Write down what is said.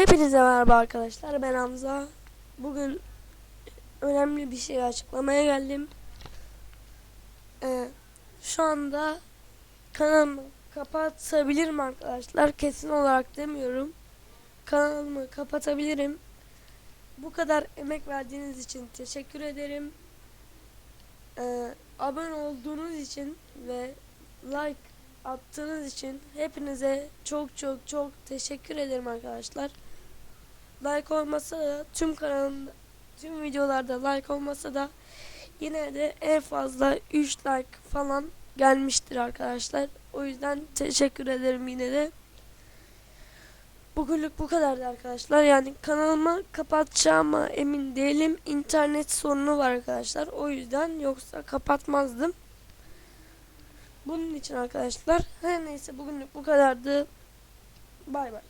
Hepinize merhaba arkadaşlar. Ben Hamza. Bugün önemli bir şey açıklamaya geldim. Ee, şu anda kanalımı kapatabilirim arkadaşlar. Kesin olarak demiyorum. Kanalımı kapatabilirim. Bu kadar emek verdiğiniz için teşekkür ederim. Ee, abone olduğunuz için ve like attığınız için hepinize çok çok çok teşekkür ederim arkadaşlar. Like olmasa da tüm kanalımda tüm videolarda like olmasa da yine de en fazla 3 like falan gelmiştir arkadaşlar. O yüzden teşekkür ederim yine de. Bugünlük bu kadardı arkadaşlar. Yani kanalımı kapatacağıma emin değilim. İnternet sorunu var arkadaşlar. O yüzden yoksa kapatmazdım. Bunun için arkadaşlar her neyse bugünlük bu kadardı. Bay bay.